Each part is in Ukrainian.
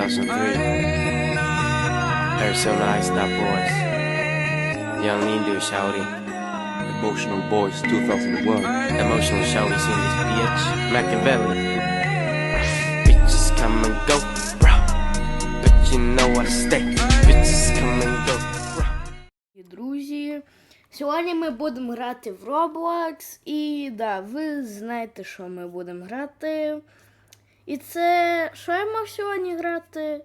2003. Arizona Ice Stop Boys. Young Nindu Shouty. Emotional Boys 2001. Emotional Shouty seen this bitch. Machiavelli. Bitches come and go, bro. But you know I stay. Bitches come and go, Друзі, сьогодні ми будемо грати в Roblox. І да, ви знаєте, що ми будемо грати. І це. Що я мав сьогодні грати?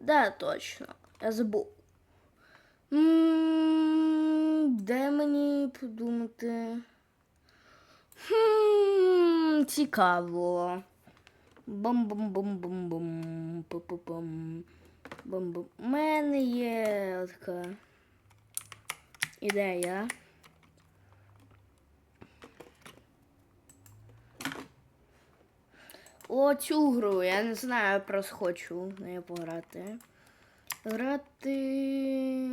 Да, точно. Забув. Де мені подумати? Хм, цікаво. Бам-бам-бам-бам-бам. Бам-бам. У мене є така ідея. О, цю гру, я не знаю, я просто хочу в пограти. Грати.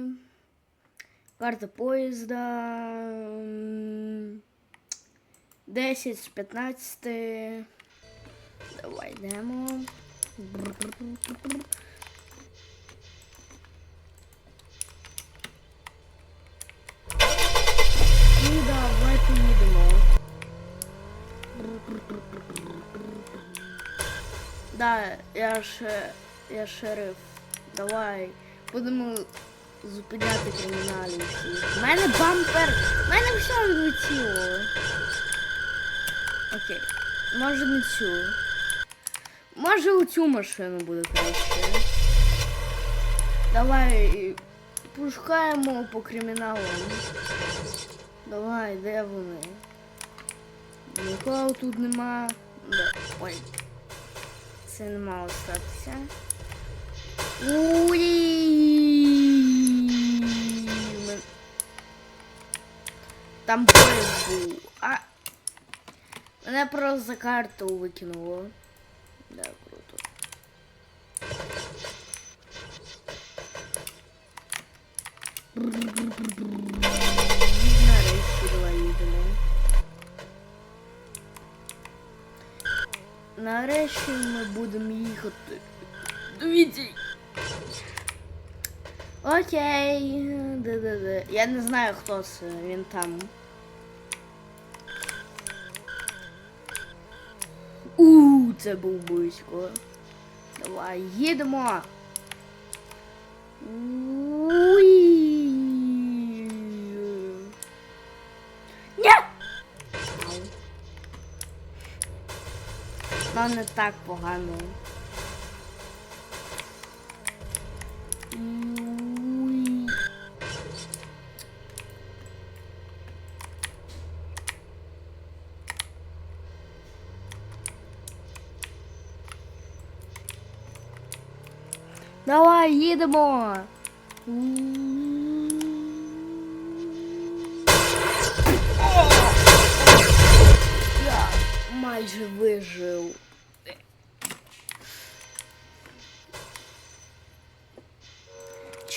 Карта поїзда. 10 з 15. Давай йдемо. Ну давай поїдемо. Да, я ще я шериф. Давай. Будемо зупиняти криміналів. У мене бампер. У мене все відлетіло. Окей. Може не цю. Може у цю машину буде краще. Давай пошукаємо по криміналам. Давай, де вони? Нікого тут нема. Де? Ой. Це не мало статися. Ми- Там поїзд був. А. Мене просто за карту викинуло. Да, круто. Нарешті Нарешті ми будемо їхати. Дивіться. Окей. Да-да-да. Я не знаю, хто це. Він там. У, це був близько. Давай, їдемо. Уй. Ну, не так погано. Давай, їдемо. Я майже вижив.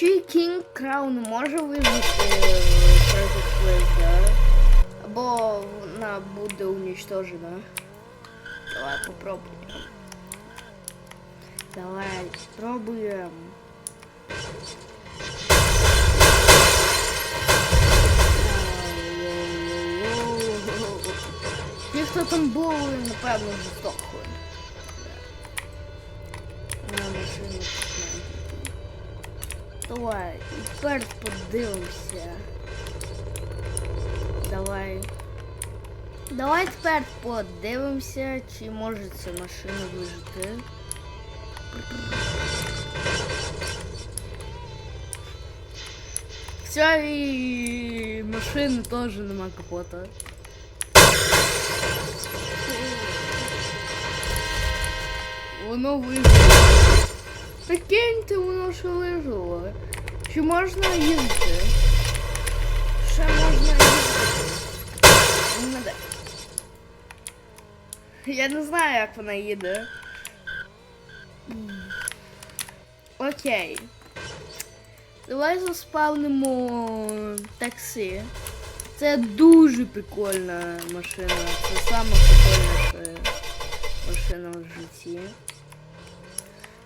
Кінг Краун може вижити проти Флезда? Або вона буде уничтожена? Давай попробуємо. Давай, спробуємо. Ті, хто там були, напевно, здохли. Давай, і тепер подивимося. Давай. Давай тепер подивимося, чи може ця машина вижити. В цієї машини теж нема капота. Воно вижило. Прикиньте, воно ще вижило. Чи можна їздити? Ще можна де. Я не знаю, як вона їде. Окей. Давай заспавнимо таксі. Це дуже прикольна машина. Це сама прикольніша машина в житті.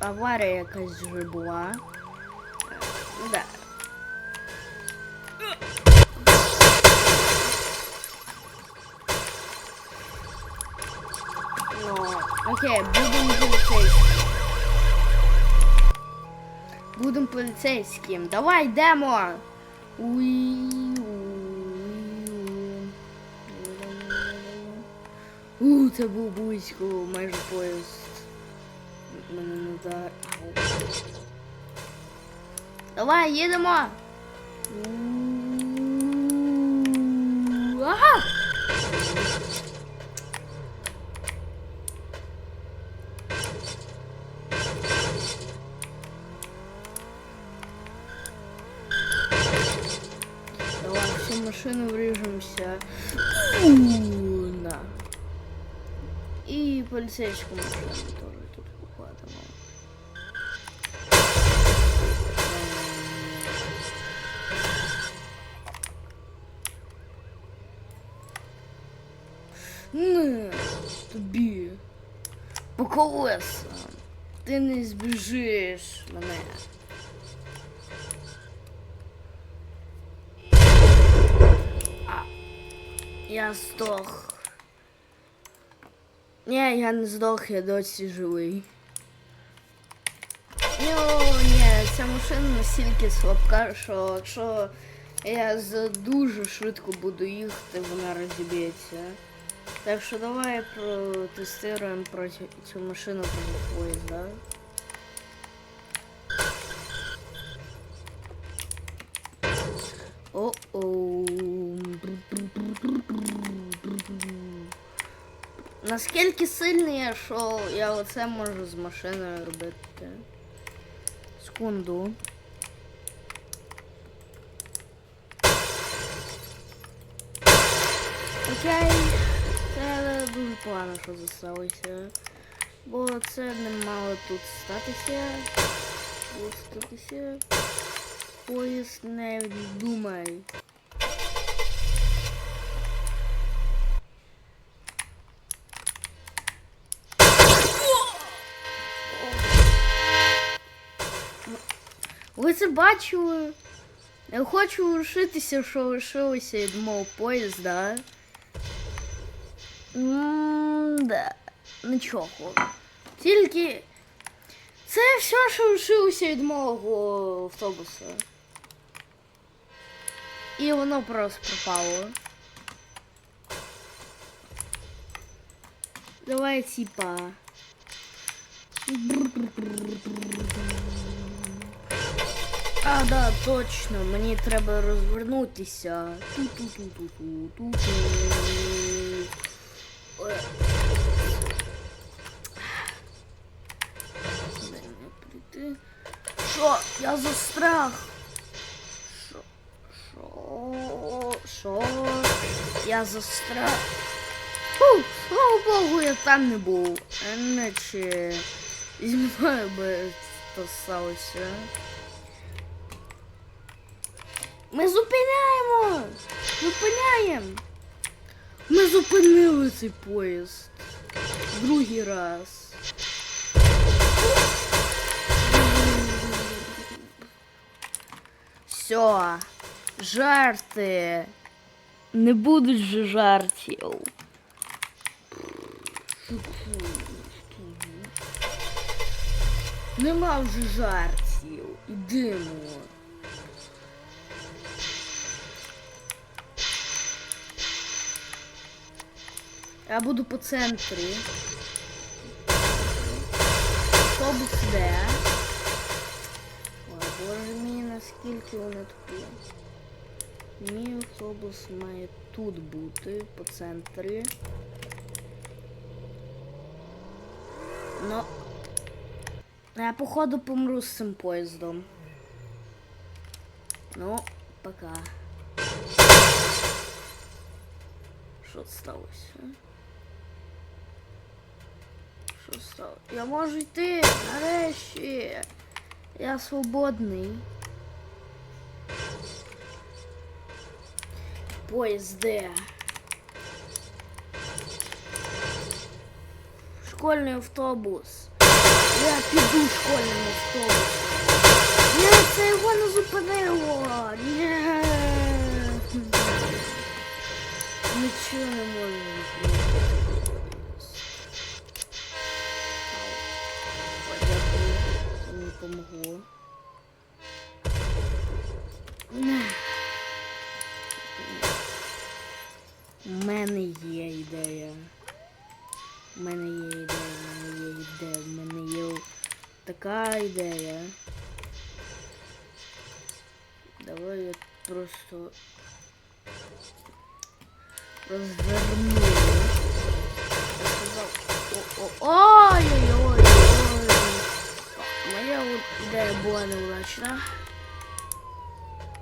аварія якась вже була. Е, Ну да. Ну, окей, будемо поліцейським. Будемо поліцейським. Давай йдемо. У, це був близько, майже поїзд. Мене не да. Давай, їдемо. У, Ага! Давай, всю машину врежемся. И полицейскую машину По колесам. Ти не збіжиш мене. Я здох. Ні, я не здох, я досі живий. Ну, ні, ця машина настільки слабка, що якщо я дуже швидко буду їхати, вона розіб'ється. Так що давай протестуємо проти цю машину проти поїзда. О-оу. Наскільки сильний я, що я оце можу з машиною робити? Секунду. Окей. Це погано, що засталося. Бо це не мало тут статися. Тут статися. Поїзд не думай. Ви це бачили? Я хочу лишитися, що лишилося від мого поїзда. Да, нічого. Тільки це все, що лишилося від мого автобуса. І воно просто пропало. Давай типа. А, да, точно, мені треба розвернутися. Ту-ту-ту-ту-ту-ту-ту. Що? Я застряг. Що? Що? Що? Я застряг. Фу, слава Богу, я там не був. Іначе зі мною би то сталося. Ми зупиняємо! Зупиняємо! Ми зупинили цей поїзд. Другий раз. Все. Жарти. Не будуть же жартів. Нема вже жартів. Ідемо. Я буду по центрі. Автобус де? Ой, боже мій, наскільки вони тупі. Мій автобус має тут бути, по центрі. Ну. Я походу помру з цим поїздом. Ну, пока. Що сталося? Що сталося? Я можу йти нарешті. Я свободний. Поїзд де? Школьний автобус. Я піду школьним автобусом. Ні, це його не зупинило. Ні. Нічого не можу зупинити. Мені. У мене є ідея. У мене є ідея, у мене є ідея, у мене є така ідея. Давай я просто розверну. Була неудачна.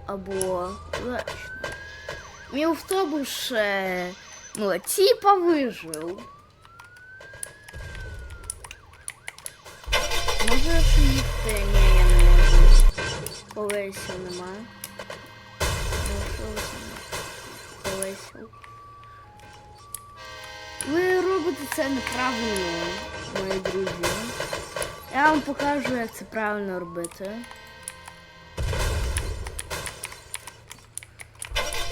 Або удачна. Мій автобус ну, типа вижив. Може їсти? Ні, я не можу. Колесів нема. Залишилося колесів. Ви робите це неправильно, мої друзі. Я вам покажу, як це правильно робити.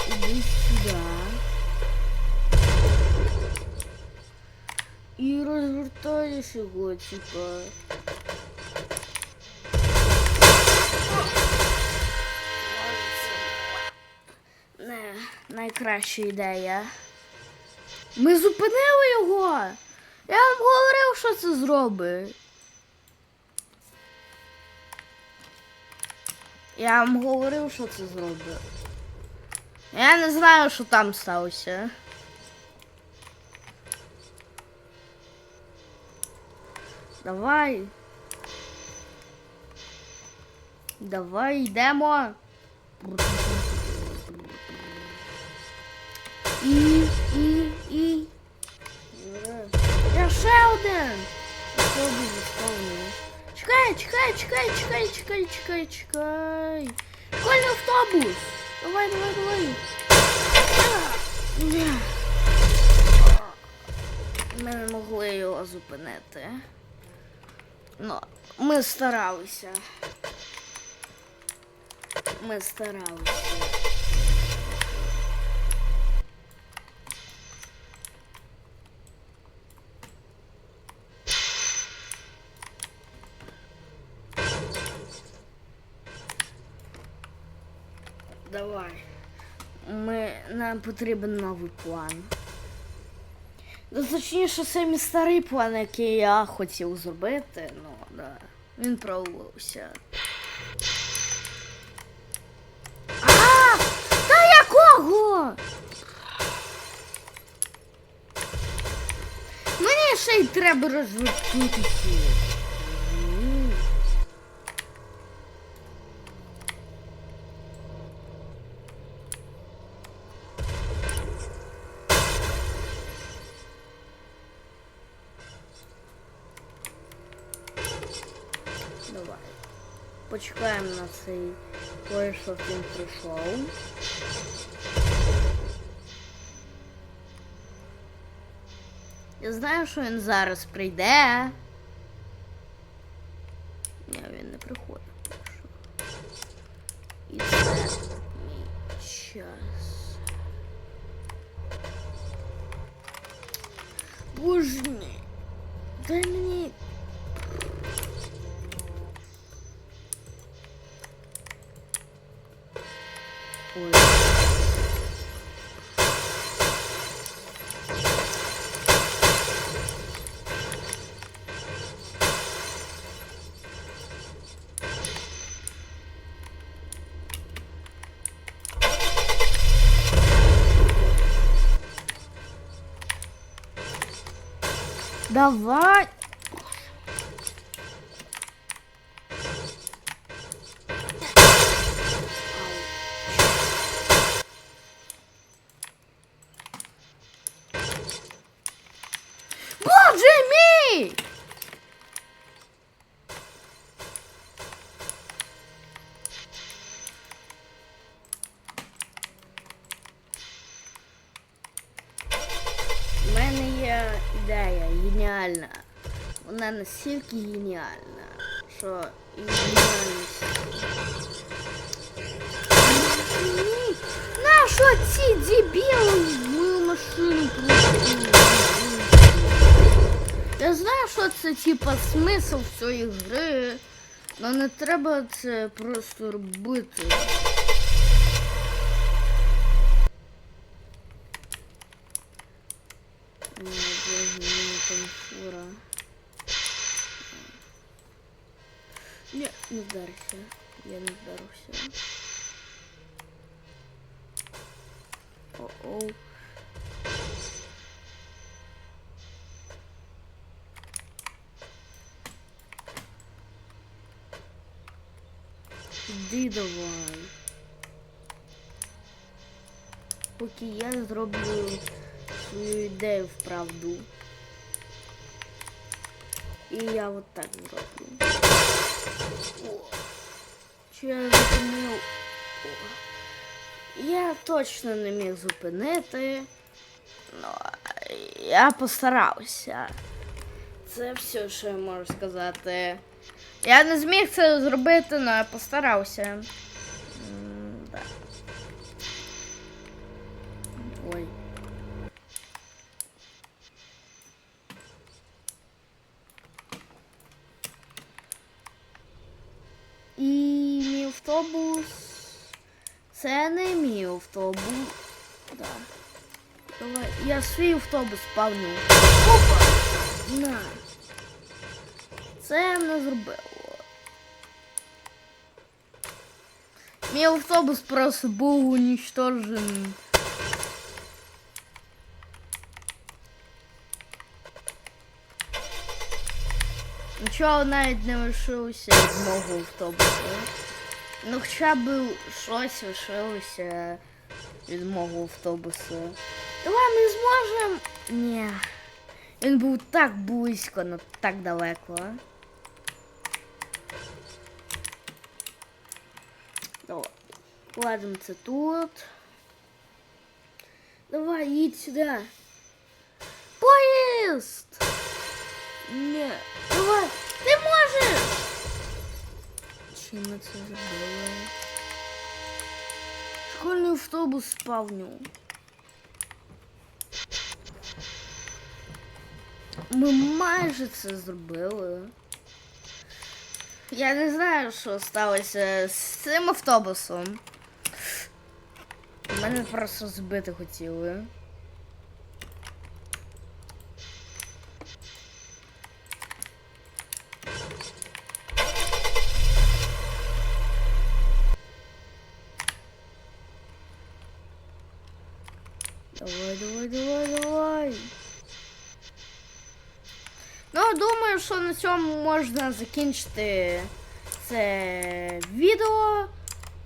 Іди сюди. І розвертаєш його, типа. Не, найкраща ідея. Ми зупинили його. Я вам говорив, що це зробить. Я вам говорив, що це зробить. Я не знаю, що там сталося. Давай. Давай йдемо. І, і, і. Я ще один. Що буде сповнено? Чекай, чекай, чекай, чекай, чекай, чекай, чекай. Школьний автобус. Давай, давай, давай. Ми не могли його зупинити. Ну, ми старалися. Ми старалися. Давай. Ми, нам потрібен новий план. Ну, точніше, це мій старий план, який я хотів зробити, ну, да. Він провалився. А! Та якого? Мені ще й треба розвертутися. М. Давай. Почекаємо на цей поїзд, щоб він прийшов. Я знаю, що він зараз прийде. Ні, він не приходить. І це мій час. Боже мій. Дай мені. Давай. Боже геніальна. Вона настільки геніальна, що і геніальність. Ні, Нащо ці дебіли мою машину просто? Я знаю, що це типа смисл цієї гри, але не треба це просто робити. Ой, боже, мені фура. Ні, не вдарився. Я не вдарився. О-оу. Іди давай. Поки я зроблю свою ідею вправду. І я вот так зроблю. Чи я зупинив? Я точно не міг зупинити. Ну, я постарався. Це все, що я можу сказати. Я не зміг це зробити, але я постарався. мій автобус. Да. Давай, я свій автобус павню. Опа! На. Це не зробило. Мій автобус просто був уничтожен. Нічого навіть не лишилося від мого автобуса. Ну хоча б щось лишилося від мого автобуса. Давай ми зможемо. Ні. Він був так близько, але так далеко. Давай. Ладно, це тут. Давай, їдь сюди. Поїзд! Ні. Давай, ти можеш! Чим ми це зробили? Школьний автобус спавню. Ми майже це зробили. Я не знаю, що сталося з цим автобусом. Мене просто збити хотіли. Давай, давай, давай, давай. Ну, думаю, що на цьому можна закінчити це відео.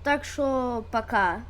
Так що пока.